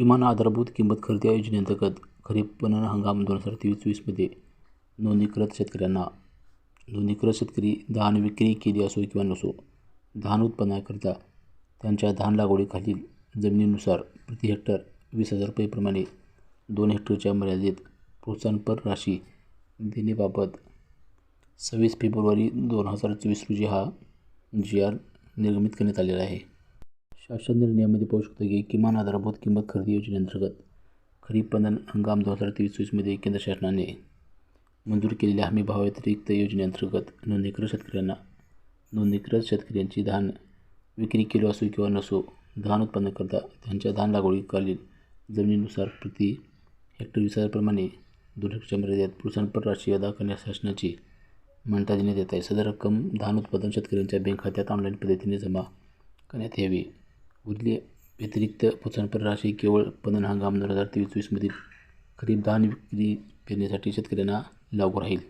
किमान आधारभूत किंमत खरेदी योजनेअंतर्गत खरीप पणन हंगाम दोन हजार तेवीस चोवीसमध्ये नोंदणीकृत शेतकऱ्यांना नोंदणीकृत शेतकरी धान विक्री केली असो किंवा नसो धान उत्पन्नाकरिता त्यांच्या धान लागवडीखालील जमिनीनुसार प्रति हेक्टर वीस हजार रुपयेप्रमाणे दोन हेक्टरच्या मर्यादेत प्रोत्साहनपर राशी देण्याबाबत सव्वीस फेब्रुवारी दोन हजार चोवीस रोजी हा जी आर निर्गमित करण्यात आलेला आहे. शासन निर्णयामध्ये पाहू शकतो की किमान आधारभूत किंमत खरेदी योजनेअंतर्गत खरीप पंधरा हंगाम दोन हजार तेवीस चोवीसमध्ये केंद्र शासनाने मंजूर केलेल्या हमी भावाव्यतिरिक्त योजनेअंतर्गत नोंदणीकृत शेतकऱ्यांना नोंदणीकृत शेतकऱ्यांची धान विक्री केली असो किंवा नसो धान उत्पन्नाकरिता त्यांच्या धान लागवडीखालील जमिनीनुसार प्रति हेक्टर वीस दुर्लक्ष मर्यादेत प्रोत्साहनपर राशी अदा करण्यास शासनाची मान्यता देण्यात येत आहे. सदर रक्कम धान उत्पादन शेतकऱ्यांच्या बँक खात्यात ऑनलाईन पद्धतीने जमा करण्यात यावी. उरले. व्यतिरिक्त प्रोत्साहनपर राशी केवळ पणन हंगाम दोन हजार तेवीस चोवीसमधील खरीप धान विक्री पेरणीसाठी शेतकऱ्यांना लागू राहील.